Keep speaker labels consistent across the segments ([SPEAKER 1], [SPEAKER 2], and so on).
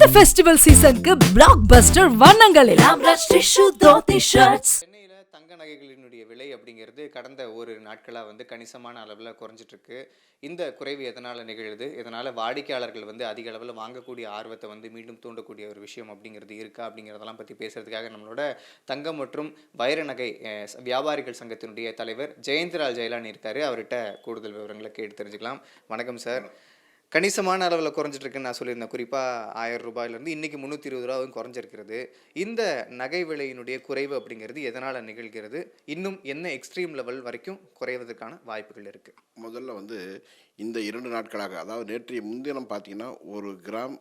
[SPEAKER 1] இந்த ஃபெஸ்டிவல் சீசனுக்கு பிளாக் பஸ்டர் வண்ணங்களில்
[SPEAKER 2] சென்னையில் தங்க நகைகளினுடைய விலை அப்படிங்கிறது கடந்த ஒரு நாட்களாக வந்து கணிசமான அளவில் குறைஞ்சிட்டு இருக்கு இந்த குறைவு எதனால் நிகழுது? இதனால் வாடிக்கையாளர்கள் வந்து அதிக அளவில் வாங்கக்கூடிய ஆர்வத்தை வந்து மீண்டும் தூண்டக்கூடிய ஒரு விஷயம் அப்படிங்கிறது இருக்கா? அப்படிங்கிறதெல்லாம் பற்றி பேசுறதுக்காக நம்மளோட தங்கம் மற்றும் வைர நகை வியாபாரிகள் சங்கத்தினுடைய தலைவர் ஜெயந்திலால் ஜெயலானி இருக்காரு. அவர்கிட்ட கூடுதல் விவரங்களை கேட்டு தெரிஞ்சுக்கலாம். வணக்கம் சார். கணிசமான அளவில் குறைஞ்சிட்ருக்குன்னு நான் சொல்லியிருந்தேன். குறிப்பாக ஆயிரம் ரூபாயிலேருந்து இன்றைக்கி முந்நூற்றி இருபது ரூபாவும் குறைஞ்சிருக்கிறது. இந்த நகை விலையினுடைய குறைவு அப்படிங்கிறது எதனால் நிகழ்கிறது? இன்னும் என்ன எக்ஸ்ட்ரீம் லெவல் வரைக்கும் குறைவதற்கான வாய்ப்புகள் இருக்குது
[SPEAKER 3] முதல்ல வந்து இந்த இரண்டு நாட்களாக அதாவது நேற்றைய முன்தினம் பார்த்தீங்கன்னா ஒரு கிராம்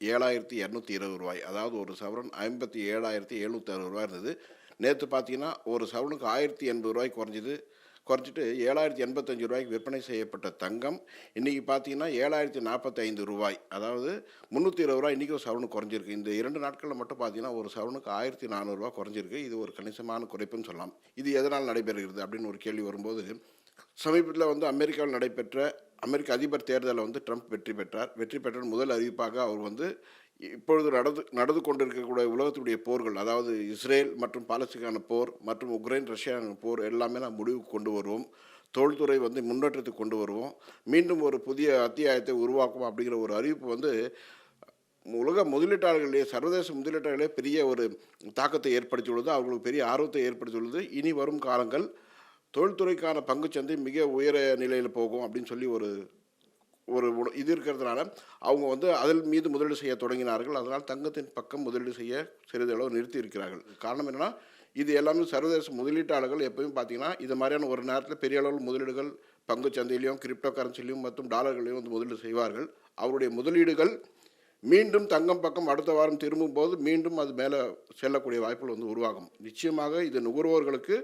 [SPEAKER 3] ஏழாயிரத்தி இரநூத்தி இருபது ரூபாய் அதாவது ஒரு சவரன் ஐம்பத்தி ஏழாயிரத்தி எழுநூற்றி அறுபது ரூபாய் இருந்தது. நேற்று பார்த்தீங்கன்னா ஒரு சவரனுக்கு ஆயிரத்தி எண்பது ரூபாய் குறைஞ்சிது. குறைச்சிட்டு ஏழாயிரத்தி எண்பத்தஞ்சு ரூபாய்க்கு விற்பனை செய்யப்பட்ட தங்கம் இன்றைக்கி பார்த்தீங்கன்னா ஏழாயிரத்தி நாற்பத்தைந்து ரூபாய். அதாவது முந்நூற்றி இருபது ரூபாய் இன்றைக்கி ஒரு சவரன் குறைஞ்சிருக்கு. இந்த இரண்டு நாட்களில் மட்டும் பார்த்தீங்கன்னா ஒரு சவரனுக்கு ஆயிரத்தி நானூறுரூவா குறைஞ்சிருக்கு. இது ஒரு கணிசமான குறைப்புன்னு சொல்லலாம். இது எதனால் நடைபெறுகிறது அப்படின்னு ஒரு கேள்வி வரும்போது சமீபத்தில் வந்து அமெரிக்காவில் நடைபெற்ற அமெரிக்க அதிபர் தேர்தலில் வந்து ட்ரம்ப் வெற்றி பெற்றார். வெற்றி பெற்ற முதல் அறிவிப்பாக அவர் வந்து இப்பொழுது நடந்து நடந்து கொண்டிருக்கக்கூடிய உலகத்துடைய போர்கள் அதாவது இஸ்ரேல் மற்றும் பாலஸ்தீனான போர் மற்றும் உக்ரைன் ரஷ்யான போர் எல்லாமே நாம் முடிவுக்கு கொண்டு வருவோம். தொழில்துறை வந்து முன்னேற்றத்துக்கு கொண்டு வருவோம். மீண்டும் ஒரு புதிய அத்தியாயத்தை உருவாக்கும் அப்படிங்கிற ஒரு அறிவிப்பு வந்து உலக முதலீட்டாளர்களே சர்வதேச முதலீட்டாளர்களே பெரிய ஒரு தாக்கத்தை ஏற்படுத்தியுள்ளது. அவர்களுக்கு பெரிய ஆர்வத்தை ஏற்படுத்தியுள்ளது. இனி வரும் காலங்கள் தொழில்துறைக்கான பங்குச்சந்தை மிக உயர நிலையில் போகும் அப்படின்னு சொல்லி ஒரு ஒரு இது இருக்கிறதுனால அவங்க வந்து அதில் மீது முதலீடு செய்ய தொடங்கினார்கள். அதனால் தங்கத்தின் பக்கம் முதலீடு செய்ய சிறிதளவு நிறுத்தி இருக்கிறார்கள். காரணம் என்னென்னா இது எல்லாமே சர்வதேச முதலீட்டாளர்கள் எப்பயும் பார்த்தீங்கன்னா இது மாதிரியான ஒரு நேரத்தில் பெரிய அளவில் முதலீடுகள் பங்கு சந்தையிலையும் கிரிப்டோ கரன்சிலையும் மற்றும் டாலர்களையும் வந்து முதலீடு செய்வார்கள். அவருடைய முதலீடுகள் மீண்டும் தங்கம் பக்கம் அடுத்த வாரம் திரும்பும் போது மீண்டும் அது மேலே செல்லக்கூடிய வாய்ப்புகள் வந்து உருவாகும். நிச்சயமாக இது நுகர்வோர்களுக்கு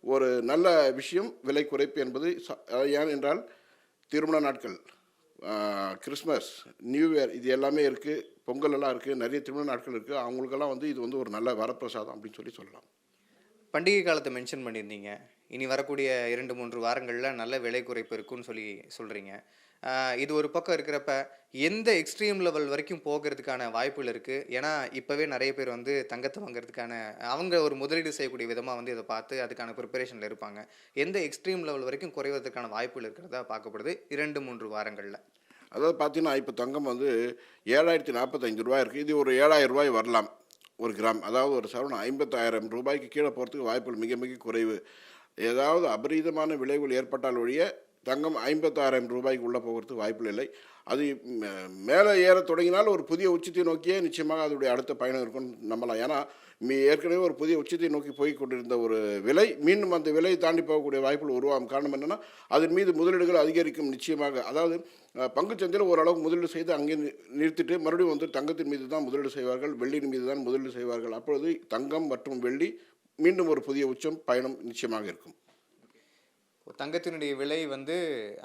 [SPEAKER 3] ஒரு நல்ல விஷயம் விலை குறைப்பு என்பது ச- ஏன் என்றால் திருமண நாட்கள். கிறிஸ்மஸ் நியூ இயர் இது எல்லாமே இருக்குது பொங்கல் எல்லாம் இருக்குது நிறைய திருமண நாட்கள் இருக்குது அவங்களுக்கெல்லாம் வந்து இது வந்து ஒரு நல்ல வரப்பிரசாதம் அப்படின்னு சொல்லி சொல்லலாம்.
[SPEAKER 2] பண்டிகை காலத்தை மென்ஷன் பண்ணியிருந்தீங்க. இனி வரக்கூடிய இரண்டு மூன்று வாரங்களில் நல்ல விலை குறைப்பு இருக்குன்னு சொல்லி சொல்கிறீங்க இது ஒரு பக்கம் இருக்கிறப்ப எந்த எக்ஸ்ட்ரீம் லெவல் வரைக்கும் போகிறதுக்கான வாய்ப்புகள் இருக்குது ஏன்னா இப்போவே நிறைய பேர் வந்து தங்கத்தை வாங்குறதுக்கான அவங்க ஒரு முதலீடு செய்யக்கூடிய விதமாக வந்து இதை பார்த்து அதுக்கான ப்ரிப்பரேஷனில் இருப்பாங்க. எந்த எக்ஸ்ட்ரீம் லெவல் வரைக்கும் குறைவதற்கான வாய்ப்புகள் இருக்கிறதா பார்க்கப்படுது? இரண்டு மூன்று வாரங்களில்.
[SPEAKER 3] அதாவது பார்த்தீங்கன்னா இப்போ தங்கம் வந்து ஏழாயிரத்தி நாற்பத்தஞ்சு ரூபாய் இருக்குது இது ஒரு ஏழாயிரம் ரூபாய் வரலாம் ஒரு கிராம். அதாவது ஒரு சவரன் ஐம்பத்தாயிரம் ரூபாய்க்கு கீழே போகிறதுக்கு வாய்ப்புகள் மிக மிக குறைவு. ஏதாவது அபரீதமான விளைவுகள் ஏற்பட்டால் ஒழிய தங்கம் ஐம்பத்தாயிரம் ரூபாய்க்கு உள்ளே போகிறதுக்கு வாய்ப்புகள் இல்லை. அது மே- மேலே ஏற தொடங்கினால் ஒரு புதிய உச்சத்தை நோக்கியே நிச்சயமாக அதோடைய அடுத்த பயணம் இருக்கும்னு நம்பலாம். ஏன்னா மீ ஏற்கனவே ஒரு புதிய உச்சத்தை நோக்கி போய் கொண்டிருந்த ஒரு விலை மீண்டும் அந்த விலையை தாண்டி போகக்கூடிய வாய்ப்புகள் உருவாகும். காரணம் என்னென்னா அதன் மீது முதலீடுகள் அதிகரிக்கும் நிச்சயமாக. அதாவது பங்குச்சந்தையில் ஓரளவுக்கு முதலீடு செய்து அங்கே நிறுத்திட்டு மறுபடியும் வந்து தங்கத்தின் மீது தான் முதலீடு செய்வார்கள் வெள்ளியின் மீது தான் முதலீடு செய்வார்கள். அப்பொழுது தங்கம் மற்றும் வெள்ளி மீண்டும் ஒரு புதிய உச்சம் பயணம் நிச்சயமாக இருக்கும்.
[SPEAKER 2] தங்கத்தினுடைய விலை வந்து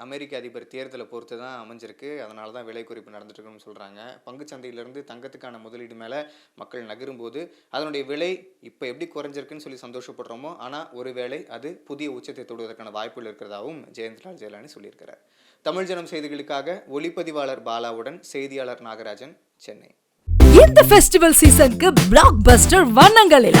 [SPEAKER 2] அமெரிக்க அதிபர் தேர்தலை பொறுத்து தான் அமைஞ்சிருக்கு. அதனால தான் விலை குறைப்பு நடந்துட்டு இருக்குன்னு சொல்கிறாங்க பங்குச்சந்தையிலேருந்து தங்கத்துக்கான முதலீடு மேலே மக்கள் நகரும்போது அதனுடைய விலை இப்போ எப்படி குறைஞ்சிருக்குன்னு சொல்லி சந்தோஷப்படுறோமோ ஆனால் ஒருவேளை அது புதிய உச்சத்தை தொடுவதற்கான வாய்ப்புகள் இருக்கிறதாவும் ஜெயந்த்லால் ஜெயலானி சொல்லியிருக்கிறார். தமிழ் ஜனம் செய்திகளுக்காக ஒளிப்பதிவாளர் பாலாவுடன் செய்தியாளர் நாகராஜன் சென்னை.
[SPEAKER 1] இந்த ஃபெஸ்டிவல் சீசனுக்கு பிளாக் பஸ்டர் வண்ணங்களில்